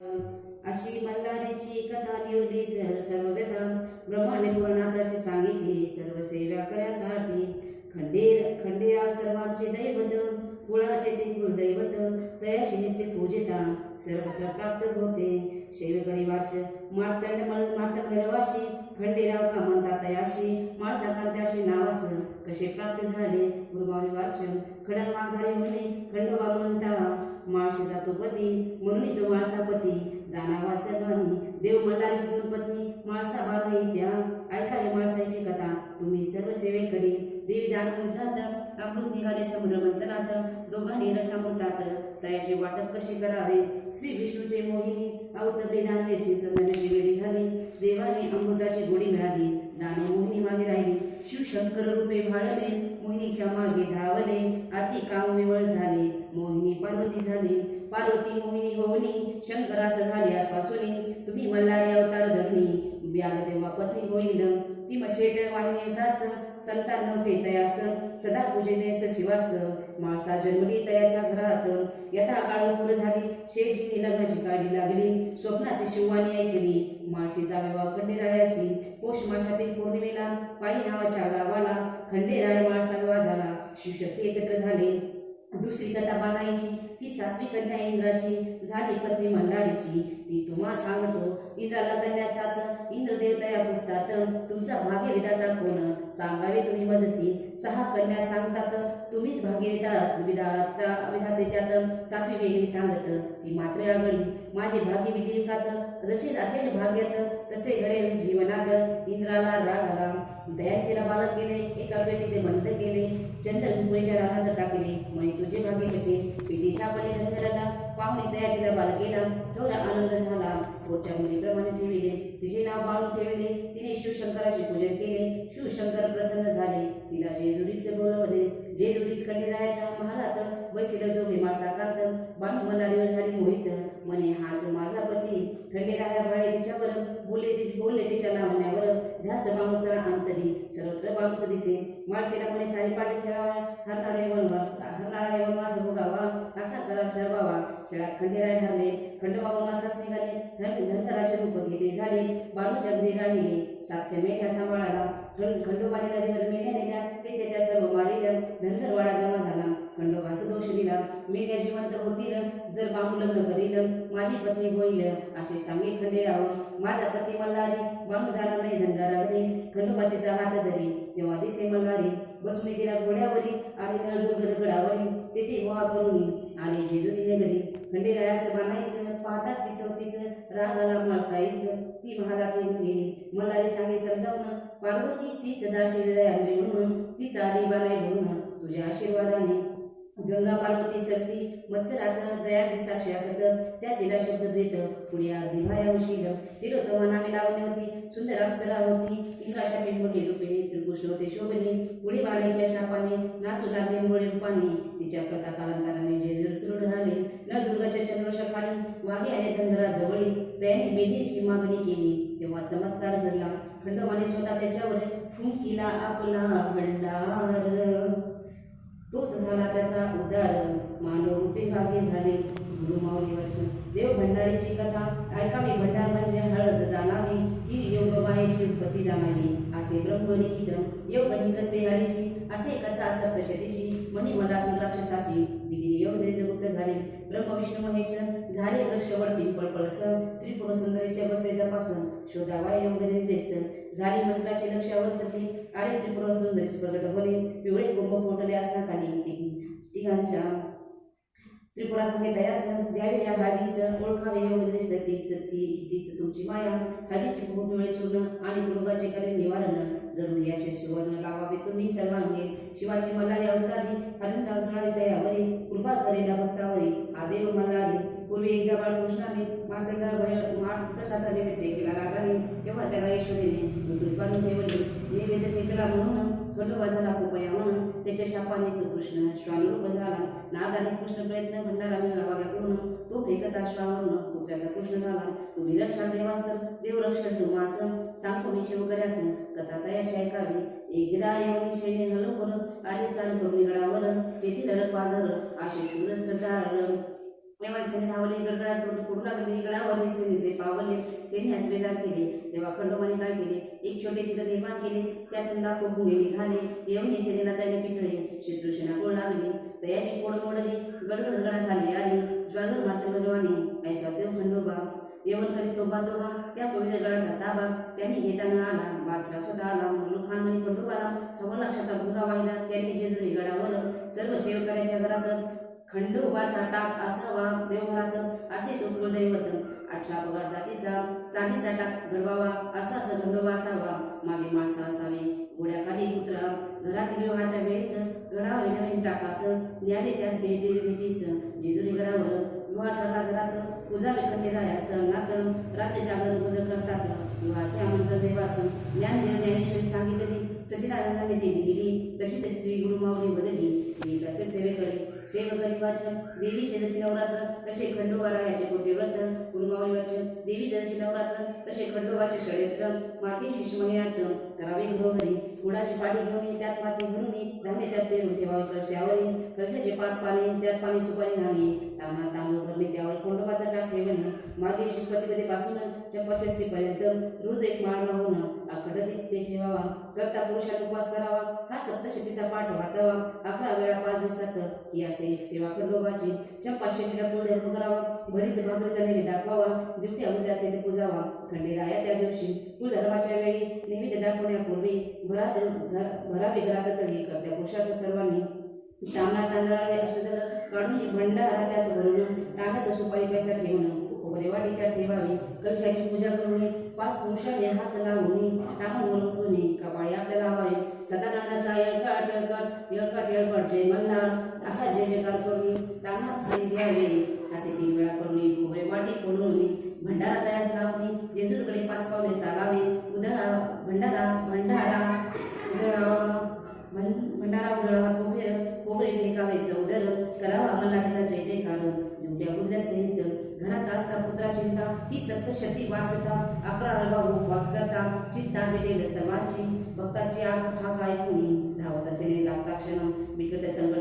अशी मल्हारीची कथा निवडली सर्व व्यथा ब्रह्माने पुराणात अशी सांगितली सर्व सेवा करण्यासाठी खंडेर खंडेराव सर्वांचे दैवत कुळाचे ते कुलदैवत तयाशी नित्य पूजिता सर्वत्र प्राप्त होते. शेवकरी वाच मार्तंड मार्त भैरवाशी खंडेराव का म्हणतात तयाशी माळचा कांत्याशी नावास कसे प्राप्त झाले? गुरुमावली वाच खडक मागधारी खंडोबा म्हणता माळशी जातो पती म्हणून तो माळसापती जाणावा सर्वांनी देव मंडाळी दोन पत्नी माळसा बाळाई त्या. ऐकावी माळसाची कथा तुम्ही सर्व सेवे करी देवी दान मुद्रात अमृत निघाले समुद्र दोघांनी रसामृतात तयाचे वाटप कसे करावे? श्री विष्णूचे मोहिनी अवतरले दानवे श्री वेळी झाली. देवाने अमृताची गोडी मिळाली. दानव मोहिनी मागे राहिली. शिवशंकर रूपे भाळले. मोहिनीच्या मागे धावले. अति काम निवळ झाले. मोहिनी पार्वती झाली. पार्वती मोहिनी होनी शंकरास झाली आश्वासुनी. तुम्ही मल्हारी अवतार धरणी. व्याग तेव्हा पत्नी होईल. ती मशेट वाणी सास संतान ते तयास सदा पूजेने शिवास माळसा जन्मली तयाच्या घरात. यथा काळ पूर झाली शेजी लग्नाची काळजी लागली. स्वप्नात शिवानी ऐकली माळशीचा विवाह खंडेरायाशी. पौष माशातील पौर्णिमेला पायी नावाच्या गावाला खंडेराय माळसा विवाह झाला. शिवशक्ती एकत्र झाले. दुसरी कथा बालाईची ती सातवी कन्या इंद्राची झाली पत्नी मल्हारीची ती तुम्हा सांगतो इंद्राला कन्या सात इंद्रदेव या पुसतात तुमचा भाग्य विधाता कोण? सांगावे तुम्ही मजसी कन्या सांगतात तुम्हीच भाग्य विधा विधाता विधाते त्यात सातवी वेगळी सांगत ती मात्र आगळी. माझे भाग्य विधी लिखात जसे असेल भाग्यात तसे घडेल जीवनात इंद्राला राग आला. दयान तिला बालक केले एका वेळी ते बंद केले. चंदन मुलीच्या रानात टाकले. म्हणे तुझे भाग्य कसे पेटी सापडले धनगराला. पाहुणे दया तिला बाल केला थोडा आनंद झाला. पुढच्या मुलीप्रमाणे ठेविले तिचे नाव बाळून ठेवले तिने शिवशंकराचे पूजन केले शिवशंकर प्रसन्न झाले. तिला जेजुरीस बोलवले जेजुरीस खंडेरायाच्या महालात बसिल दोघे माणसाकांत बाणू मनालीवर झाली मोहित. म्हणे हाच माझा पती. खंडेराया भाडे तिच्यावर बोलले तिचे बोलले तिच्या लावण्यावर ध्यास बांबूचा अंतरी सर्वत्र बांबूच दिसे. माणसेला म्हणे सारी पाठी खेळावा हरणारे वनवास हरणारे वनवास भोगावा असा करा ठरवावा. खेळात खंडेराय हरले खंडोबा वनवासास निघाले धन धनकराचे रूप घेते झाले. बाणूच्या घरी राहिले. सातशे मेढ्या सांभाळाला खंड खंडोबाने नदीवर मेढ्या नेल्या. तेथे त्या सर्व मारिल्या. धनगरवाडा जमा झाला. खंडोबास दोष दिला. मेढ्या जिवंत होतील. जर बाहू लग्न करील माझी पत्नी होईल. असे सांगे खंडेराव. माझा पती मल्हारी. बामू झाला नाही धनगरावरी खंडोबा तिचा हात धरी. तेव्हा दिसे मल्हारी. बसुनी तिला घोड्यावरी. आणि नळदुर्ग दगडावरी तेथे गोहा करून. आणि जेजुरी नगरी खंडेरायास बाणाईस पाहताच ती सवतीस रागाला माळसाईस ती महालात निघून गेली. मल्हारी सांगे समजावून पार्वती तीच दाशी आणली म्हणून. तीच आली बानाई म्हणून. तुझ्या आशीर्वादाने. गंगा पार्वती सगळी मत्सरात जयाग्री साक्षी असत. त्या तिला शब्द देत पुढे अर्धी माया उशील तिरोत्तमा नावे लावली होती. सुंदर अप्सरा होती. इंद्राशा पिंपटी रूपे त्रिकृष्ण होते शोभने पुढे बाळाच्या शापाने नासू लागले मुळे रूपाने. तिच्या प्रता कालांतराने जे सुरूढ झाले. न दुर्गाच्या चंद्रशखाली वाघे आले गंधराजवळी त्याने मेढीची मागणी केली. तेव्हा चमत्कार घडला. खंडोबाने स्वतः त्याच्यावर फुंकिला आपला भंडार. तोच झाला त्याचा उदार मानवरूपे भागे झाले गुरुमाऊली वचन. देव भंडारीची कथा ऐकावी. भंडार म्हणजे हळद जाणावी ही योगबाईची उत्पत्ती जाणावी. असे ब्रह्मलिखित योग ही कसे हरीची असे कथा सप्तशतीची म्हणी मला राक्षसाची विधी योग गुप्त झाले. ब्रह्म विष्णू महेश झाले वृक्षवड पिंपळ पळस त्रिपुर सुंदरीच्या बसलेचा पासन शोधावा योग झाली मंत्राचे लक्षावर तथे आले त्रिपुर सुंदरीस प्रगट होले. पिवळे कुंभ फोटले असण्याखाली. तिघांच्या त्रिपुरा संगे दयास द्यावे या भाडीस ओळखावे योगदृश सती सती तीच तुमची माया. हळदीचे खूप पिवळे चूर्ण आणि मृगाचे करे निवारण. जरूर याचे सुवर्ण लावावे तुम्ही सर्वांगे शिवाची मल्हारी अवतारी हरिंद्र तुळावी दयावरी कृपा करेला भक्तावरी. आदेव मल्हारी पूर्वी एकदा बाळकृष्णाने मातंडा भय मातंडाचा निमित्त केला रागाने तेव्हा त्याला यशोदेने मृत्यूच बांधून ठेवले निवेदन केला म्हणून खंडोबा झाला म्हणून त्याच्या शापाने तो कृष्ण श्वानरूप झाला. नारदाने कृष्ण प्रयत्न भंडारा मिळावा करून तो फेकता श्रावण पुत्राचा कृष्ण झाला. तू विलक्षण देवास देव रक्षण तू सांगतो मी शिवकऱ्यास. कथा तयाची ऐकावी एकदा येऊन शैली हलो करून आले चाल करून गडावर तेथील पादर आशे शूर स्वतः तेव्हा धावले गडगडात तोंड पडू लागले गडावर सेनेचे पावले सेने आज केले. तेव्हा खंडोबाने काय केले? एक छोटे चित्र निर्माण केले. त्यातून लाखो भुंगे निघाले. येऊन सेनेला त्याने पिठळे शत्रुसेना गोळ लागली. तयाची कोण मोडली. गडगड गडात आली आली. ज्वालर मारते गजवानी. ऐसा देव खंडोबा. येऊन करीत तोबा तोबा. त्या पवित्र गडाचा ताबा. त्यांनी घेताना आला. बादशाह स्वतः आला. मुलू खान आणि खंडोबाला सव्वा लक्षाचा भुंगा वाहिला त्यांनी जेजुरी गडावर सर्व सेवकऱ्यांच्या घरात खंडोबाचा टाक असावा देवघरात असे तो दैवत अठरा पगार जातीचा चांदीचा टाक घडवावा असा असा खंडोबा असावा मागे माणसं असावी घोड्याखाली कुत्रा. घरातील विवाहाच्या वेळेस गडावर नवीन टाकास न्यावे त्यास भेट देवी भेटीस जेजुरी गडावर विवाह ठरला घरात पूजा विखंडेरायास अंगणात रात्री जागरण बदल करतात विवाहाचे आमंत्रण देवास. ज्ञानदेव ज्ञानेश्वरी सांगितली सचिदानंदाने देवी गेली तशी तशी श्री गुरुमावली बदलली मी तसे सेवे करी वाचन देवीचे जसे नवरात्र तसे खंडोबारायाचे कोणते व्रत गुरुमावली वाचन देवी जसे नवरात्र तसे खंडोबाचे षडयंत्र माती शिशमण्यात करावे घरोघरी गुडाची पाठी घेऊन त्यात माती भरून धान्य त्यात पेरून ठेवावे कळशावर येईल कळशाचे पाच पाणी त्यात पाणी सुपारी न्हावी तांबा तांदूळ भरले त्यावर कोंडोबाचा टाक ठेवणे मागे शिष्पतीमध्ये चपशस्तीपर्यंत रोज एक माळ वाहून अखंड ते ठेवावा. करता पुरुषात उपवास करावा. हा सप्तशतीचा पाठ वाचावा. अकरा वेळा पाच दिवसात ही असे एक सेवा खंडोबाची चंपा शेतीला फुल धर्म करावा. भरीत भाकरीचा नैवेद्य दाखवावा. दिवटी अमृत असे ते पूजावा. खंडेराया त्या दिवशी. कुल धर्माच्या वेळी नैवेद्य दाखवण्यापूर्वी करण्यापूर्वी घ- भरावे घरात तळी करत्या पुरुषासह सर्वांनी तांबडा तांदळावे अष्टदल काढून भंडारा त्यात भरून तांब्या खोबरे त्यात ठेवावी कलशाची पूजा करून पाच पुरुषाने हात लावून टाकून ओळखून कपाळी आपल्याला लावावे सदानंदाचा येळकाट येळकाट येळकाट येळकाट जय मल्हार. असा जय जयकार करून तानात खाली द्यावे. असे तीन वेळा करून खोबरे वाटी फोडून भंडारा तयार लावणे जेजूरकडे पाच पावले चालावे. उदाहरण भंडारा ही सप्तशती वाचता अकरा रवा उपवास करता चिंता मिटेल सर्वांची भक्ताची आग हा काय कुणी धावत असेल लागता क्षण बिकट संकट